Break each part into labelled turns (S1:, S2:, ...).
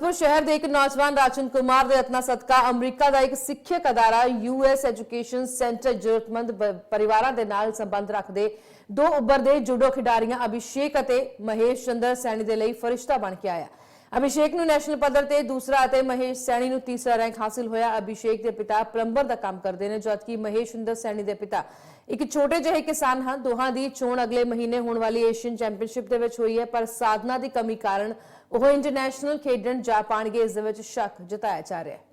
S1: ਗੁਰਦਾਸਪੁਰ ਸ਼ਹਿਰ ਦੇ ਇੱਕ ਨੌਜਵਾਨ ਰਾਜਨ ਕੁਮਾਰ ਦੇ ਰਤਨਾ ਸਦਕਾ ਅਮਰੀਕਾ ਦਾ ਇੱਕ ਸਿੱਖਿਅਕ ਅਦਾਰਾ ਯੂਐਸ ਐਜੂਕੇਸ਼ਨ ਸੈਂਟਰ ਜ਼ਰੂਰਤਮੰਦ ਪਰਿਵਾਰਾਂ ਦੇ ਨਾਲ ਸੰਬੰਧ ਰੱਖਦੇ ਦੋ ਉੱਭਰਦੇ ਜੂਡੋ ਖਿਡਾਰੀਆਂ ਅਭਿਸ਼ੇਕ ਅਤੇ ਮਹੇਸ਼ ਚੰਦਰ ਸੈਣੀ ਦੇ ਲਈ ਫਰਿਸ਼ਤਾ ਬਣ ਕੇ ਆਇਆ। ਅਭਿਸ਼ੇਕ ਨੂੰ ਨੈਸ਼ਨਲ ਪੱਧਰ ਤੇ ਦੂਸਰਾ ਅਤੇ ਮਹੇਸ਼ ਸੈਣੀ ਨੂੰ ਤੀਸਰਾ ਰੈਂਕ ਹਾਸਿਲ ਹੋਇਆ। ਅਭਿਸ਼ੇਕ ਦੇ ਪਿਤਾ ਪਲੰਬਰ ਦਾ ਕੰਮ ਕਰਦੇ ਨੇ, ਜਦਕਿ ਮਹੇਸ਼ ਚੰਦਰ ਸੈਣੀ ਦੇ ਪਿਤਾ ਇੱਕ ਛੋਟੇ ਜਿਹੇ ਕਿਸਾਨ ਹਨ। ਦੋਹਾਂ ਦੀ ਚੋਣ ਅਗਲੇ ਮਹੀਨੇ ਹੋਣ ਵਾਲੀ ਏਸ਼ੀਅਨ ਚੈਂਪੀਅਨਸ਼ਿਪ ਦੇ ਵਿੱਚ ਹੋਈ ਹੈ, ਪਰ ਸਾਧਨਾ ਦੀ ਕਮੀ ਕਾਰਨ ਉਹ ਇੰਟਰਨੈਸ਼ਨਲ ਖੇਡਣ ਜਾ ਪਾਣਗੇ, ਇਸ ਦੇ ਵਿੱਚ ਸ਼ੱਕ ਜਤਾਇਆ ਜਾ ਰਿਹਾ ਹੈ।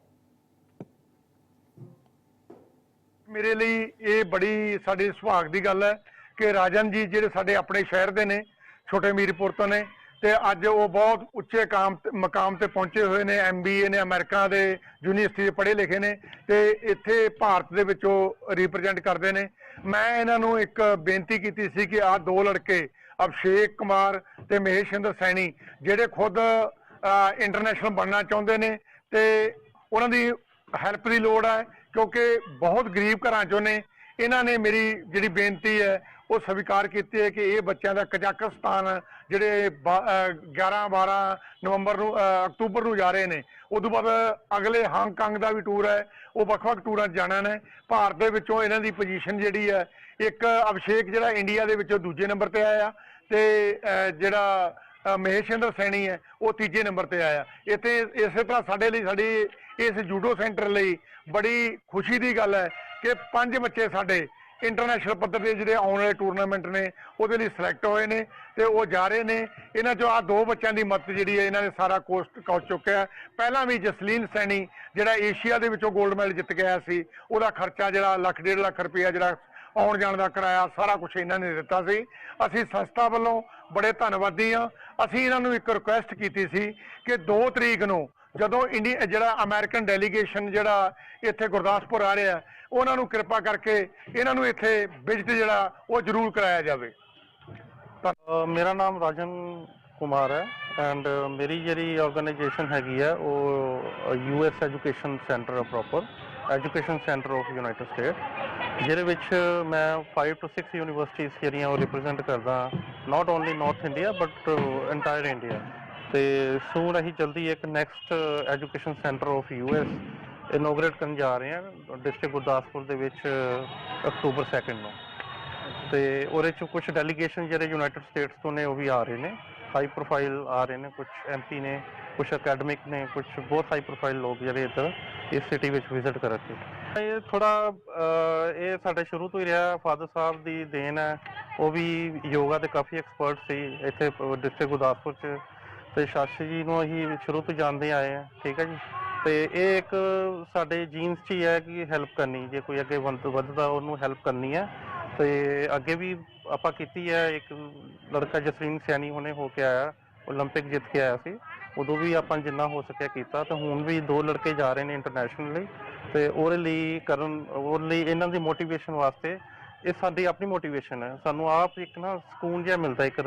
S2: ਮੇਰੇ ਲਈ ਇਹ ਬੜੀ ਸਾਡੇ ਸੁਭਾਗ ਦੀ ਗੱਲ ਹੈ ਕਿ ਰਾਜਨ ਜੀ ਜਿਹੜੇ ਸਾਡੇ ਆਪਣੇ ਸ਼ਹਿਰ ਦੇ ਨੇ, ਛੋਟੇ ਮੀਰਪੁਰ ਤੋਂ ਨੇ ਤੇ ਅੱਜ ਉਹ ਬਹੁਤ ਉੱਚੇ ਕਾਮ ਮਕਾਮ ਤੇ ਪਹੁੰਚੇ ਹੋਏ ਨੇ ਐਮਬੀਏ ਨੇ ਅਮਰੀਕਾ ਦੇ ਯੂਨੀਵਰਸਿਟੀ ਦੇ ਪੜ੍ਹੇ ਲਿਖੇ ਨੇ ਤੇ ਇੱਥੇ ਭਾਰਤ ਦੇ ਵਿੱਚ ਉਹ ਰਿਪਰੈਜ਼ੈਂਟ ਕਰਦੇ ਨੇ। ਮੈਂ ਇਹਨਾਂ ਨੂੰ ਇੱਕ ਬੇਨਤੀ ਕੀਤੀ ਸੀ ਕਿ ਆਹ ਦੋ ਲੜਕੇ, ਅਭਿਸ਼ੇਕ ਕੁਮਾਰ ਤੇ ਮਹੇਸ਼ਿੰਦਰ ਸੈਣੀ, ਜਿਹੜੇ ਖੁਦ ਇੰਟਰਨੈਸ਼ਨਲ ਬਣਨਾ ਚਾਹੁੰਦੇ ਨੇ ਤੇ ਉਹਨਾਂ ਦੀ ਹੈਲਪ ਦੀ ਲੋੜ ਹੈ ਕਿਉਂਕਿ ਬਹੁਤ ਗਰੀਬ ਘਰਾਂ ਚੋਂ ਨੇ। ਇਹਨਾਂ ਨੇ ਮੇਰੀ ਜਿਹੜੀ ਬੇਨਤੀ ਹੈ ਉਹ ਸਵੀਕਾਰ ਕੀਤੀ ਹੈ ਕਿ ਇਹ ਬੱਚਿਆਂ ਦਾ ਕਜ਼ਾਕਿਸਤਾਨ ਜਿਹੜੇ 11 12 ਨਵੰਬਰ ਨੂੰ ਅਕਤੂਬਰ ਨੂੰ ਜਾ ਰਹੇ ਨੇ। ਉਦੋਂ ਬਾਅਦ ਅਗਲੇ ਹਾਂਗਕਾਂਗ ਦਾ ਵੀ ਟੂਰ ਹੈ। ਉਹ ਵੱਖ-ਵੱਖ ਟੂਰਾਂ 'ਚ ਜਾਣਾ ਨੇ। ਭਾਰਤ ਦੇ ਵਿੱਚੋਂ ਇਹਨਾਂ ਦੀ ਪੋਜੀਸ਼ਨ ਜਿਹੜੀ ਹੈ ਇੱਕ ਅਭਿਸ਼ੇਕ ਜਿਹੜਾ ਇੰਡੀਆ ਦੇ ਵਿੱਚੋਂ ਦੂਜੇ ਨੰਬਰ ਤੇ ਆਇਆ ਤੇ ਜਿਹੜਾ ਅ, ਮਹੇਸ਼ਿੰਦਰ ਸੈਣੀ ਹੈ ਉਹ ਤੀਜੇ ਨੰਬਰ ਤੇ ਆਇਆ। ਇੱਥੇ ਇਸੇ ਤਰ੍ਹਾਂ ਸਾਡੇ ਲਈ ਸਾਡੀ ਇਸ ਜੂਡੋ ਸੈਂਟਰ ਲਈ ਬੜੀ ਖੁਸ਼ੀ ਦੀ ਗੱਲ ਹੈ ਕਿ ਪੰਜ ਬੱਚੇ ਸਾਡੇ ਇੰਟਰਨੈਸ਼ਨਲ ਪੱਧਰ ਦੇ ਜਿਹੜੇ ਆਉਣ ਵਾਲੇ ਟੂਰਨਾਮੈਂਟ ਨੇ, ਉਹਦੇ ਲਈ ਸਿਲੈਕਟ ਹੋਏ ਨੇ ਤੇ ਉਹ ਜਾ ਰਹੇ ਨੇ। ਇਹਨਾਂ ਚੋਂ ਆ ਦੋ ਬੱਚਿਆਂ ਦੀ ਮਦਦ ਜਿਹੜੀ ਹੈ, ਇਹਨਾਂ ਨੇ ਸਾਰਾ ਕੋਸਟ ਕਰ ਚੁੱਕਿਆ ਪਹਿਲਾਂ ਵੀ ਜਸਲੀਨ ਸੈਣੀ, ਜਿਹੜਾ ਏਸ਼ੀਆ ਦੇ ਵਿੱਚੋਂ 골ਡ ਮੈਡਲ ਜਿੱਤ ਗਿਆ ਸੀ, ਉਹਦਾ ਖਰਚਾ ਜਿਹੜਾ ਲੱਖ, ਡੇਢ ਲੱਖ ਰੁਪਇਆ ਜਿਹੜਾ ਆਉਣ ਜਾਣ ਦਾ ਕਿਰਾਇਆ, ਸਾਰਾ ਕੁਝ ਇਹਨਾਂ ਨੇ ਦਿੱਤਾ ਸੀ। ਅਸੀਂ ਸੰਸਥਾ ਵੱਲੋਂ ਬੜੇ ਧੰਨਵਾਦੀ ਹਾਂ। ਅਸੀਂ ਇਹਨਾਂ ਨੂੰ ਇੱਕ ਰਿਕੁਐਸਟ ਕੀਤੀ ਸੀ ਕਿ 2 ਤਰੀਕ ਨੂੰ ਜਦੋਂ ਇੰਡੀਆ ਜਿਹੜਾ ਅਮਰੀਕਨ ਡੈਲੀਗੇਸ਼ਨ ਜਿਹੜਾ ਇੱਥੇ ਗੁਰਦਾਸਪੁਰ ਆ ਰਿਹਾ, ਉਹਨਾਂ ਨੂੰ ਕਿਰਪਾ ਕਰਕੇ ਇਹਨਾਂ ਨੂੰ ਇੱਥੇ ਵਿਜ਼ਿਟ ਜਿਹੜਾ ਉਹ ਜ਼ਰੂਰ ਕਰਾਇਆ ਜਾਵੇ।
S3: ਮੇਰਾ ਨਾਮ ਰਾਜਨ ਕੁਮਾਰ ਹੈ ਐਂਡ ਮੇਰੀ ਜਿਹੜੀ ਆਰਗੇਨਾਈਜੇਸ਼ਨ ਹੈਗੀ ਹੈ, ਉਹ US education centre proper education centre of United State ਜਿਹਦੇ ਵਿੱਚ ਮੈਂ 5 ਤੋਂ 6 ਯੂਨੀਵਰਸਿਟੀਜ਼ ਜਿਹੜੀਆਂ ਉਹ ਰਿਪਰੈਜ਼ੈਂਟ ਕਰਦਾ not only north India but entire India ਤੇ ਸੂਨ ਅਸੀਂ ਜਲਦੀ ਇੱਕ next education centre of US inaugurate ਕਰਨ ਜਾ ਰਹੇ ਹਾਂ ਡਿਸਟ੍ਰਿਕਟ ਗੁਰਦਾਸਪੁਰ ਦੇ ਵਿੱਚ ਅਕਤੂਬਰ 2 ਨੂੰ। ਤੇ ਉਹਦੇ ਚ ਕੁਝ ਡੈਲੀਗੇਸ਼ਨ ਜਿਹੜੇ ਯੂਨਾਈਟਿਡ ਸਟੇਟਸ ਤੋਂ ਨੇ, ਉਹ ਵੀ ਆ ਰਹੇ ਨੇ। ਹਾਈ ਪ੍ਰੋਫਾਈਲ ਆ ਰਹੇ ਨੇ ਕੁਝ ਐਮਪੀ ਨੇ ਕੁਝ ਅਕੈਡਮਿਕ ਨੇ ਕੁਝ ਬਹੁਤ ਹਾਈ ਪ੍ਰੋਫਾਈਲ ਲੋਕ ਜਿਹੜੇ ਇੱਧਰ ਇਸ ਸਿਟੀ ਵਿੱਚ ਵਿਜ਼ਿਟ ਕਰਨਗੇ ਇਹ ਥੋੜਾ ਇਹ ਸਾਡੇ ਸ਼ੁਰੂ ਤੋਂ ਹੀ ਰਿਹਾ। ਫਾਦਰ ਸਾਹਿਬ ਦੀ ਦੇਣ ਹੈ। ਉਹ ਵੀ ਯੋਗਾ ਦੇ ਕਾਫੀ ਐਕਸਪਰਟ ਸੀ। ਇੱਥੇ ਡਿਸਟ੍ਰਿਕਟ ਗੁਰਦਾਸਪੁਰ ਚ ਤੇ ਸ਼ਾਸ਼ੀ ਜੀ ਨੂੰ ਅਸੀਂ ਸ਼ੁਰੂ ਤੋਂ ਜਾਣਦੇ ਆਏ ਆ ਠੀਕ ਹੈ ਜੀ ਤੇ ਇਹ ਇੱਕ ਸਾਡੇ ਜੀਨਸ 'ਚ ਹੀ ਹੈ ਕਿ ਹੈਲਪ ਕਰਨੀ ਜੇ ਕੋਈ ਅੱਗੇ ਵੱਧ- ਵੱਧਦਾ ਉਹਨੂੰ ਹੈਲਪ ਕਰਨੀ ਹੈ ਤੇ ਅੱਗੇ ਵੀ ਆਪਾਂ ਕੀਤੀ ਹੈ ਇੱਕ ਲੜਕਾ ਜਸਰੀਨ ਸਿਆਣੀ ਹੁਣੇ ਹੋ ਕੇ ਆਇਆ 올림픽 ਜਿੱਤ ਕੇ ਆਇਆ ਸੀ ਉਦੋਂ ਵੀ ਆਪਾਂ ਜਿੰਨਾ ਹੋ ਸਕਿਆ ਕੀਤਾ ਤੇ ਹੁਣ ਵੀ ਦੋ ਲੜਕੇ ਜਾ ਰਹੇ ਨੇ ਇੰਟਰਨੈਸ਼ਨਲੀ ਤੇ ਉਹਦੇ ਲਈ ਕਰਨ ਉਹਦੇ ਲਈ ਇਹਨਾਂ ਦੀ ਮੋਟੀਵੇਸ਼ਨ ਵਾਸਤੇ ਇਹ ਸਾਡੀ ਆਪਣੀ ਮੋਟੀਵੇਸ਼ਨ ਹੈ ਸਾਨੂੰ ਆਪ ਇੱਕ ਨਾ ਸਕੂਨ ਜਿਹਾ ਮਿਲਦਾ ਇੱਕ